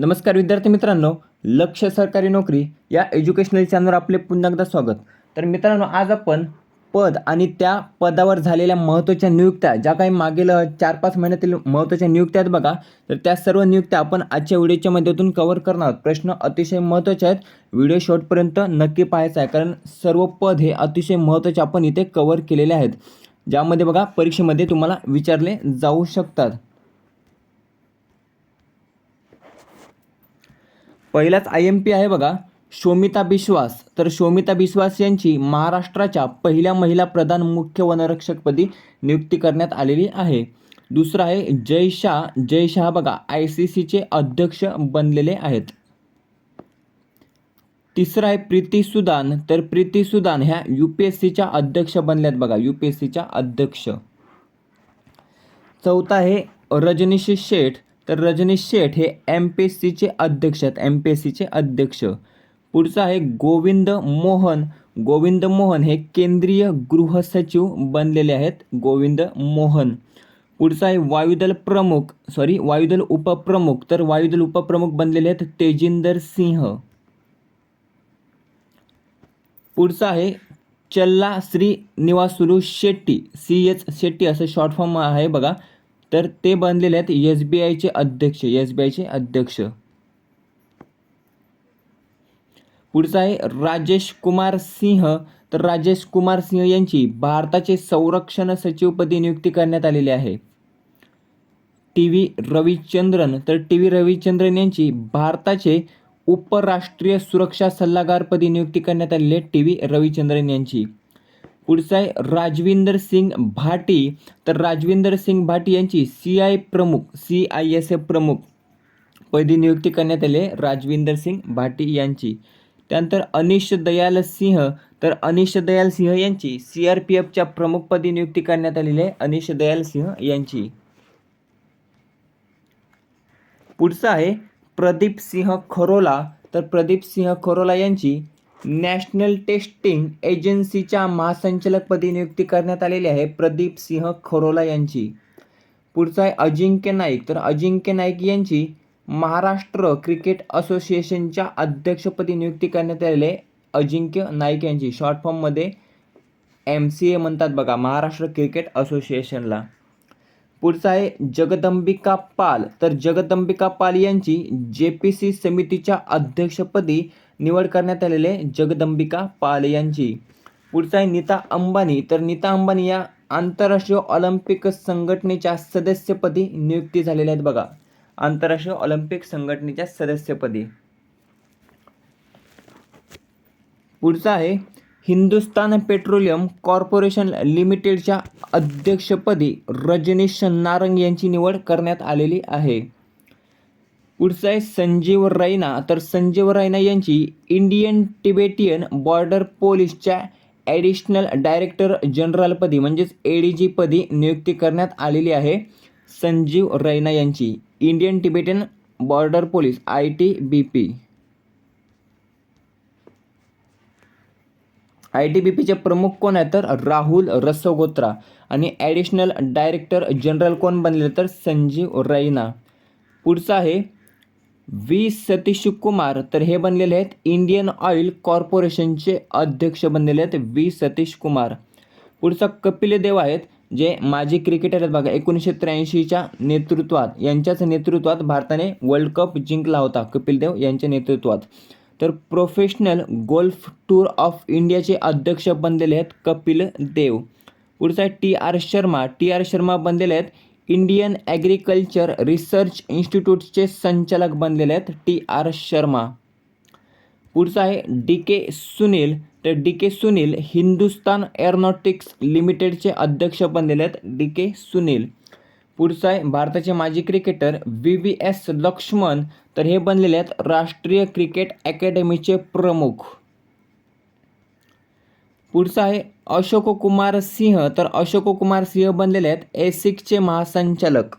नमस्कार विद्यार्थी मित्रांनो लक्ष सरकारी नोकरी या एज्युकेशनल चॅनलवर आपले पुन्हा एकदा स्वागत. तर मित्रांनो आज आपण पद आणि त्या पदावर झालेल्या महत्त्वाच्या नियुक्त्या ज्या काही मागील चार पाच महिन्यातील महत्त्वाच्या नियुक्त्या आहेत बघा तर त्या सर्व नियुक्त्या आपण आजच्या व्हिडिओच्या माध्यमातून कव्हर करणार आहोत. प्रश्न अतिशय महत्त्वाचे आहेत. व्हिडिओ शॉर्टपर्यंत नक्की पाहायचा आहे कारण सर्व पद हे अतिशय महत्त्वाचे आपण इथे कव्हर केलेले आहेत. ज्यामध्ये बघा परीक्षेमध्ये तुम्हाला विचारले जाऊ शकतात. पहिलाच आय एम पी आहे बघा. शोमिता बिश्वास. तर शोमिता बिश्वास यांची महाराष्ट्राच्या पहिल्या महिला प्रधान मुख्य वनरक्षकपदी नियुक्ती करण्यात आलेली आहे. दुसरं आहे जय शाह. जय शाह बघा आय सी सीचे अध्यक्ष बनलेले आहेत. तिसरं आहे प्रीती सुदान. तर प्रीती सुदान ह्या यू पी एस सीच्या अध्यक्ष बनल्यात बघा यू पी एस सीच्या अध्यक्ष. चौथा आहे रजनीश शेठ. तर रजनीश शेठ हे एम पी एस सीचे अध्यक्ष आहेत. एम पी एस सीचे अध्यक्ष. पुढचं आहे गोविंद मोहन. गोविंद मोहन हे केंद्रीय गृहसचिव बनलेले आहेत. गोविंद मोहन. पुढचं आहे वायुदल प्रमुख. सॉरी वायुदल उपप्रमुख. तर वायुदल उपप्रमुख बनलेले आहेत तेजिंदर सिंह. पुढचं आहे Challa Srinivasulu Shetty. C H Shetty असं शॉर्ट फॉर्म आहे बघा. तर ते बनलेले आहेत एस बी आयचे अध्यक्ष एस बी आयचे अध्यक्ष. पुढचं आहे राजेश कुमार सिंह. तर राजेश कुमार सिंह यांची भारताचे संरक्षण सचिवपदी नियुक्ती करण्यात आलेली आहे. T V Ravichandran. तर टी व्ही रविचंद्रन यांची भारताचे उपराष्ट्रीय सुरक्षा सल्लागारपदी नियुक्ती करण्यात आलेली आहे टी व्ही रविचंद्रन यांची. पुढचं आहे राजविंदर सिंग भाटी. तर राजविंदर सिंग भाटी यांची सी आय प्रमुख सी आय एस एफ प्रमुख पदी नियुक्ती करण्यात आली आहे राजविंदर सिंग भाटी यांची. त्यानंतर अनिश दयाल सिंह. तर अनिश दयाल सिंह यांची सी आर पी एफच्या प्रमुखपदी नियुक्ती करण्यात आलेली आहे अनिश दयाल सिंह यांची. पुढचं आहे प्रदीप सिंह खरोला. तर प्रदीप सिंह खरोला यांची नॅशनल टेस्टिंग एजन्सीच्या महासंचालकपदी नियुक्ती करण्यात आलेली आहे प्रदीप सिंह खरोला यांची. पुढचं आहे अजिंक्य नाईक. तर अजिंक्य नाईक यांची महाराष्ट्र क्रिकेट असोसिएशनच्या अध्यक्षपदी नियुक्ती करण्यात आलेली आहे अजिंक्य नाईक यांची. शॉर्ट फॉर्ममध्ये एम सी ए म्हणतात बघा महाराष्ट्र क्रिकेट असोसिएशनला. पुढचं आहे जगदंबिका पाल. तर जगदंबिका पाल यांची जे पी सी समितीच्या अध्यक्षपदी निवड करण्यात आलेले जगदंबिका पाल यांची. पुढचं आहे नीता अंबानी. तर नीता अंबानी या आंतरराष्ट्रीय ऑलिम्पिक संघटनेच्या सदस्यपदी नियुक्ती झालेल्या आहेत बघा. आंतरराष्ट्रीय ऑलिम्पिक संघटनेच्या सदस्यपदी. पुढचं आहे हिंदुस्तान पेट्रोलियम कॉर्पोरेशन लिमिटेडच्या अध्यक्षपदी रजनीश नारंग यांची निवड करण्यात आलेली आहे. पुढचं आहे संजीव रैना. तर संजीव रैना यांची इंडियन टिबेटियन बॉर्डर पोलीसच्या ॲडिशनल डायरेक्टर जनरलपदी म्हणजेच ए डी जीपदी नियुक्ती करण्यात आलेली आहे संजीव रैना यांची. Indian Tibetan border police I T B P I T B पीचे प्रमुख कोण आहेत? तर राहुल रसोगोत्रा. आणि ॲडिशनल डायरेक्टर जनरल कोण बनले तर संजीव रैना. पुढचं आहे व्ही सतीश कुमार तर हे बनलेले आहेत इंडियन ऑइल कॉर्पोरेशनचे अध्यक्ष बनलेले आहेत व्ही सतीश कुमार. पुढचा कपिल देव आहेत जे माजी क्रिकेटर आहेत बघा एकोणीसशे त्र्याऐंशीच्या नेतृत्वात यांच्याच नेतृत्वात भारताने वर्ल्ड कप जिंकला होता कपिल देव यांच्या नेतृत्वात. तर प्रोफेशनल गोल्फ टूर ऑफ इंडियाचे अध्यक्ष बनलेले आहेत कपिल देव. पुढचा आहे T R Sharma T R Sharma बनलेले आहेत इंडियन ॲग्रिकल्चर रिसर्च इन्स्टिट्यूटचे संचालक बनलेले आहेत टी आर शर्मा. पुढचं आहे डी के सुनील. तर D K Sunil Hindustan aeronautics लिमिटेडचे अध्यक्ष बनलेले आहेत डी के सुनील. पुढचं आहे भारताचे माजी cricketer V V S Laxman. तर हे बनलेले आहेत राष्ट्रीय क्रिकेट अकॅडमीचे प्रमुख. पुढचं आहे अशोक कुमार सिंह. तर अशोक कुमार सिंह बनलेले आहेत एसिकचे महासंचालक.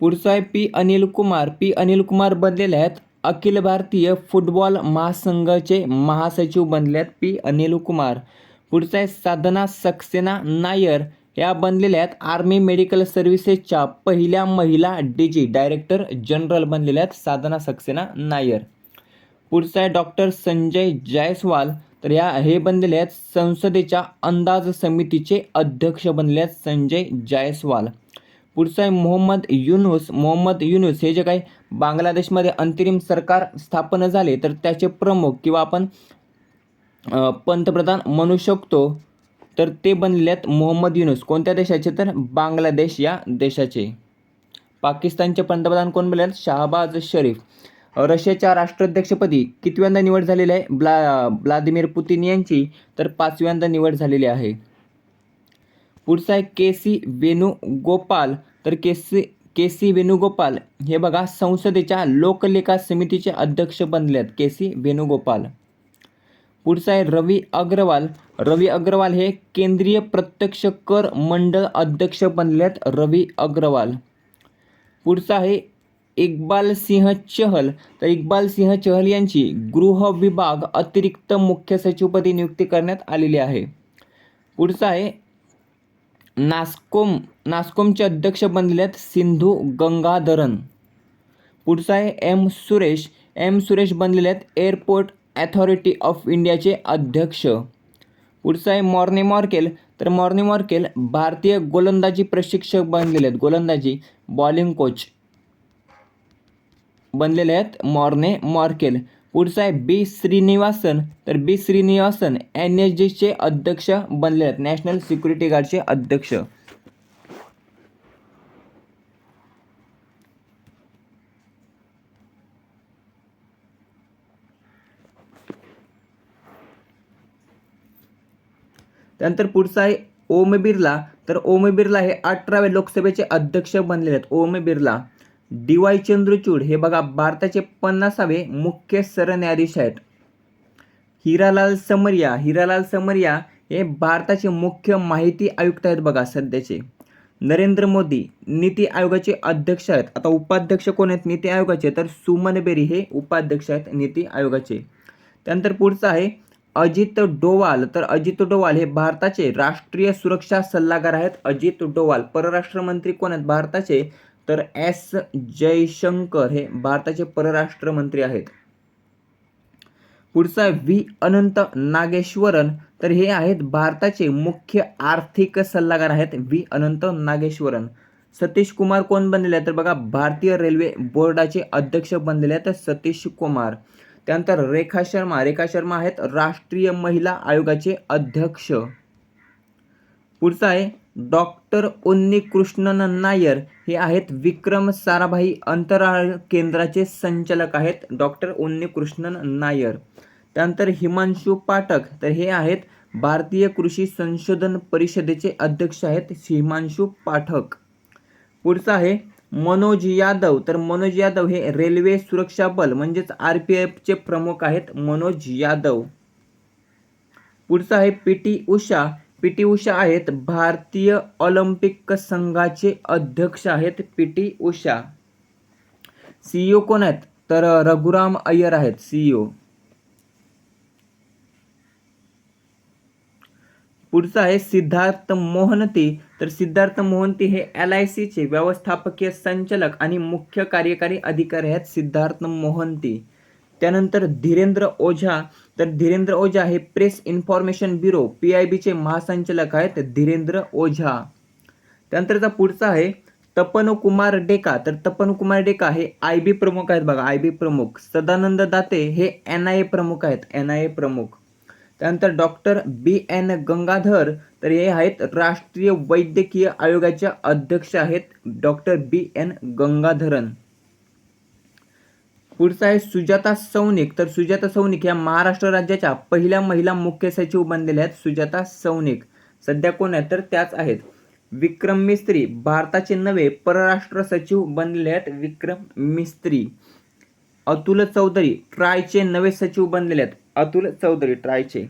पुढचं आहे पी अनिल कुमार. पी अनिल कुमार बनलेले आहेत अखिल भारतीय फुटबॉल महासंघाचे महासचिव बनले आहेत पी अनिल कुमार. पुढचं आहे साधना सक्सेना नायर. या बनलेल्या आहेत आर्मी मेडिकल सर्व्हिसेसच्या पहिल्या महिला डी जी डायरेक्टर जनरल बनलेल्या आहेत साधना सक्सेना नायर. पुढचा आहे डॉक्टर संजय जायस्वाल. तर या हे बनलेले आहेत संसदेच्या अंदाज समितीचे अध्यक्ष बनले आहेत संजय जायस्वाल. पुढचं आहे मोहम्मद युनुस. मोहम्मद युनुस हे जे काही बांगलादेशमध्ये अंतरिम सरकार स्थापन झाले तर त्याचे प्रमुख किंवा आपण पंतप्रधान म्हणू शकतो. तर ते बनलेले आहेत मोहम्मद युनुस. कोणत्या देशाचे? तर बांगलादेश या देशाचे. पाकिस्तानचे पंतप्रधान कोण बनले आहेत? शहाबाज शरीफ. रशियाच्या राष्ट्राध्यक्षपदी कितव्यांदा निवड झालेली आहे? ब्ला व्लादिमीर पुतिन यांची तर पाचव्यांदा निवड झालेली आहे. पुढचा आहे के सी वेणुगोपाल. तर K C K C Venugopal हे बघा संसदेच्या लोकलेखा समितीचे अध्यक्ष बनले आहेत के सी वेणुगोपाल. पुढचा आहे रवी अग्रवाल. रवी अग्रवाल हे केंद्रीय प्रत्यक्ष कर मंडळ अध्यक्ष बनले आहेत रवी अग्रवाल. पुढचा आहे इक्बाल सिंह चहल. तर इक्बाल सिंह चहल यांची गृह विभाग अतिरिक्त मुख्य सचिवपदी नियुक्ती करण्यात आलेली आहे. पुढचा आहे नास्कोम नास्कोमचे अध्यक्ष बनलेले आहेत सिंधू गंगाधरन. पुढचा आहे एम सुरेश. एम सुरेश बनलेले आहेत एअरपोर्ट ॲथॉरिटी ऑफ इंडियाचे अध्यक्ष. पुढचं आहे मॉर्ने मॉर्केल. तर मॉर्ने मॉर्केल भारतीय गोलंदाजी प्रशिक्षक बनलेले आहेत. गोलंदाजी बॉलिंग कोच. बनलेले आहेत मॉर्ने मॉर्केल. पुढचा आहे बी श्रीनिवासन. तर बी श्रीनिवासन एन एस जीचे अध्यक्ष बनले आहेत. नॅशनल सिक्युरिटी गार्डचे अध्यक्ष. त्यानंतर पुढचा आहे ओम बिर्ला. तर ओम बिर्ला हे अठराव्या लोकसभेचे अध्यक्ष बनलेले आहेत. ओम बिर्ला. डी वाय चंद्रचूड हे बघा भारताचे पन्नासावे मुख्य सरन्यायाधीश आहेत. हिरालाल समरिया हिरालाल समरिया हे भारताचे मुख्य माहिती आयुक्त आहेत बघा सध्याचे. नरेंद्र मोदी नीती आयोगाचे अध्यक्ष आहेत. आता उपाध्यक्ष कोण आहेत? नीती आयोगाचे. तर सुमन बेरी हे उपाध्यक्ष आहेत नीती आयोगाचे. त्यानंतर पुढचं आहे अजित डोवाल. तर अजित डोवाल हे भारताचे राष्ट्रीय सुरक्षा सल्लागार आहेत. अजित डोवाल परराष्ट्र मंत्री कोण आहेत? भारताचे तर एस जयशंकर हे भारताचे परराष्ट्र मंत्री आहेत. पुढचा व्ही अनंत नागेश्वरन. तर हे आहेत भारताचे मुख्य आर्थिक सल्लागार आहेत व्ही अनंत नागेश्वरन. सतीश कुमार कोण बनलेले आहेत? तर बघा भारतीय रेल्वे बोर्डाचे अध्यक्ष बनलेले आहेत सतीश कुमार. त्यानंतर रेखा शर्मा. रेखा शर्मा आहेत राष्ट्रीय महिला आयोगाचे अध्यक्ष. पुढचा आहे डॉक्टर उन्नीकृष्णन नायर हे आहेत विक्रम साराभाई अंतराळ केंद्राचे संचालक आहेत डॉक्टर उन्नीकृष्णन नायर. त्यानंतर हिमांशू पाठक तर हे आहेत भारतीय कृषी संशोधन परिषदेचे अध्यक्ष आहेत हिमांशू पाठक. पुढचं आहे मनोज यादव तर मनोज यादव हे रेल्वे सुरक्षा बल म्हणजेच आर पी एफचे प्रमुख आहेत मनोज यादव. पुढचं आहे P T Usha P T Usha आहेत. भारतीय ऑलिम्पिक संघाचे अध्यक्ष आहेत पी टी उषा. सीईओ कोण आहेत? तर रघुराम अय्यर आहेत सीईओ पुढचं आहे सिद्धार्थ मोहंती तर सिद्धार्थ मोहंती हे एल आय सीचे व्यवस्थापकीय संचालक आणि मुख्य कार्यकारी अधिकारी आहेत सिद्धार्थ मोहंती त्यानंतर धीरेंद्र ओझा तर धीरेंद्र ओझा हे press information bureau P I बीचे महासंचालक आहेत धीरेंद्र ओझा त्यानंतरचा पुढचा आहे तपन कुमार डेका. तर तपन कुमार डेका हे आय बी प्रमुख आहेत बघा आय बी प्रमुख. सदानंद दाते हे एन आय ए प्रमुख आहेत एन आय ए प्रमुख. त्यानंतर डॉक्टर बी एन गंगाधर तर हे आहेत राष्ट्रीय वैद्यकीय आयोगाचे अध्यक्ष आहेत डॉक्टर बी एन गंगाधरन. पुढचा आहे सुजाता सौनिक. तर सुजाता सौनिक या महाराष्ट्र राज्याच्या पहिल्या महिला मुख्य सचिव बनलेल्या आहेत सुजाता सौनिक. सध्या कोण आहेत? तर त्याच आहेत. विक्रम मिस्त्री भारताचे नवे परराष्ट्र सचिव बनलेले आहेत विक्रम मिस्त्री. अतुल चौधरी ट्रायचे नवे सचिव बनलेले आहेत अतुल चौधरी ट्रायचे.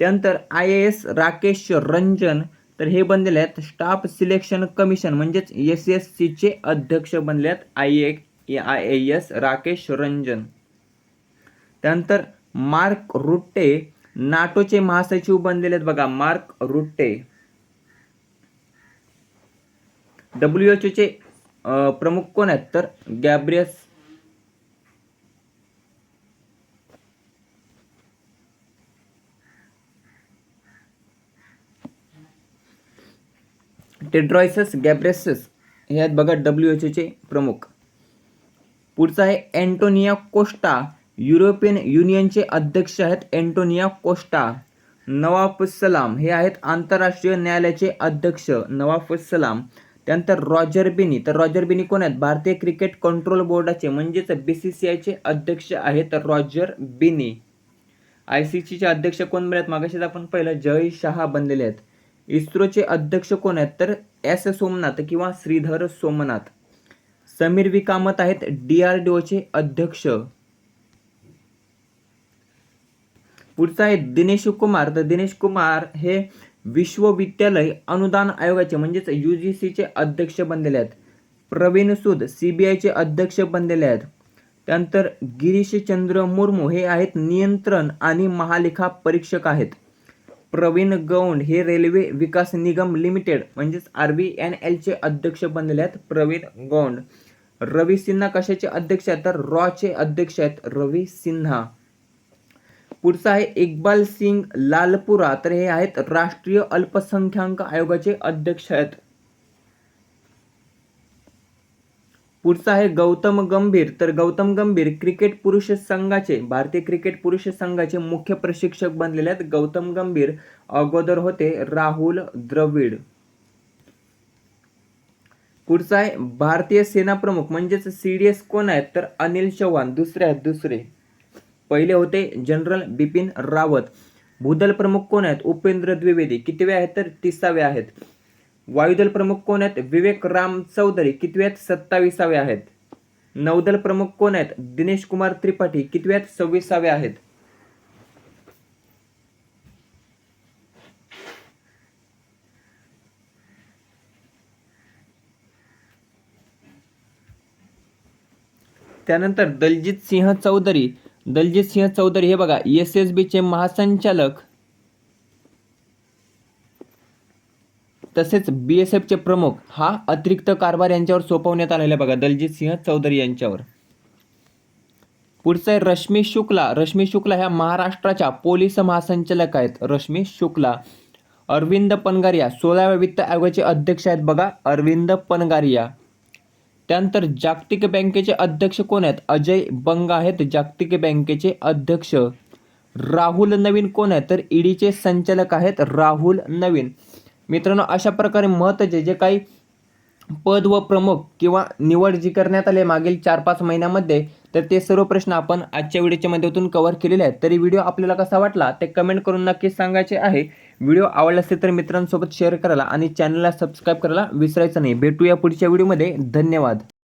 त्यानंतर I A S Rakesh Ranjan तर हे बनलेले आहेत स्टाफ सिलेक्शन कमिशन म्हणजेच एस एस सीचे अध्यक्ष बनले आहेत. I A A I A S Rakesh Ranjan. त्यानंतर मार्क रुट्टे नाटोचे महासचिव बनलेले आहेत बघा मार्क रुट्टे. डब्ल्यू एच ओचे प्रमुख कोण आहेत? तर गॅब्रियस टेड्रॉयसस गॅब्रेसस हे आहेत बघा डब्ल्यू एच ओचे प्रमुख. पुढचा आहे अँटोनिया कोस्टा. युरोपियन युनियनचे अध्यक्ष आहेत अँटोनिया कोस्टा. नवाब सलाम हे आहेत आंतरराष्ट्रीय न्यायालयाचे अध्यक्ष नवाब सलाम. त्यानंतर रॉजर बिनी. तर रॉजर बिनी कोण आहेत? भारतीय क्रिकेट कंट्रोल बोर्डाचे म्हणजेच बी सी सी आयचे अध्यक्ष आहेत रॉजर बिनी. आय सी सीचे अध्यक्ष कोण बनले आहेत मागाशीच आपण पहिलं जय शहा बनलेले आहेत. इस्रोचे अध्यक्ष कोण आहेत? तर एस सोमनाथ किंवा श्रीधर सोमनाथ. समीर विकामत आहेत डी आर डी ओचे अध्यक्ष. पुढचा आहे दिनेश कुमार. तर दिनेश कुमार हे विश्वविद्यालय अनुदान आयोगाचे म्हणजेच यू जी सीचे अध्यक्ष बनलेले आहेत. प्रवीण सूद सी बी आयचे अध्यक्ष बनलेले आहेत. त्यानंतर गिरीशचंद्र मुर्मू हे आहेत नियंत्रण आणि महालेखा परीक्षक आहेत. प्रवीण गौंड हे रेल्वे विकास निगम लिमिटेड म्हणजेच आर बी एन एलचे अध्यक्ष बनलेले आहेत प्रवीण गौंड. रवी सिन्हा कशाचे अध्यक्ष आहेत? तर रॉचे अध्यक्ष आहेत रवी सिन्हा. पुढचा आहे इक्बाल सिंग लालपुरा. तर हे आहेत राष्ट्रीय अल्पसंख्याक आयोगाचे अध्यक्ष आहेत. पुढचा आहे गौतम गंभीर. तर गौतम गंभीर क्रिकेट पुरुष संघाचे भारतीय क्रिकेट पुरुष संघाचे मुख्य प्रशिक्षक बनलेले आहेत गौतम गंभीर. अगोदर होते राहुल द्रविड. पुढचा आहे भारतीय सेना प्रमुख म्हणजेच सी डी एस कोण आहेत? तर अनिल चव्हाण दुसरे आहेत दुसरे. पहिले होते जनरल बिपिन रावत. भूदल प्रमुख कोण आहेत? उपेंद्र द्विवेदी. कितवे आहेत? तर तिसावे आहेत. वायुदल प्रमुख कोण आहेत? विवेक राम चौधरी. कितवे आहेत? सत्तावीसावे आहेत. नौदल प्रमुख कोण आहेत? दिनेश कुमार त्रिपाठी. कितवे आहेत? सव्वीसावे आहेत. त्यानंतर दलजित सिंह चौधरी दलजित सिंह चौधरी हे बघा एस एस बीचे महासंचालक. तसेच बी एस एफचे प्रमुख हा अतिरिक्त कारभार यांच्यावर सोपवण्यात आलेला आहे बघा दलजित सिंह चौधरी यांच्यावर. पुढचं आहे रश्मी शुक्ला. रश्मी शुक्ला ह्या महाराष्ट्राच्या पोलीस महासंचालक आहेत. रश्मी शुक्ला. अरविंद पनगारिया सोळाव्या वित्त आयोगाचे अध्यक्ष आहेत बघा अरविंद पनगारिया. त्यानंतर जागतिक बँकेचे अध्यक्ष कोण आहेत? अजय बंग आहेत. जागतिक बँकेचे अध्यक्ष राहुल नवीन कोण आहेत? तर ईडीचे संचालक आहेत राहुल नवीन. मित्रांनो अशा प्रकारे महत्त्वाचे जे काही पद व प्रमुख किंवा निवड जी करण्यात आली मागील चार पाच महिन्यामध्ये तर ते सर्व प्रश्न आपण आजच्या व्हिडिओच्या माध्यमातून कव्हर केलेले आहेत. तरी व्हिडिओ आपल्याला कसा वाटला ते कमेंट करून नक्कीच सांगायचे आहे. व्हिडिओ आवडला असेल तर मित्रांसोबत शेअर करायला आणि चॅनलला सबस्क्राईब करायला विसरायचं नाही. भेटूया पुढच्या व्हिडिओमध्ये. धन्यवाद.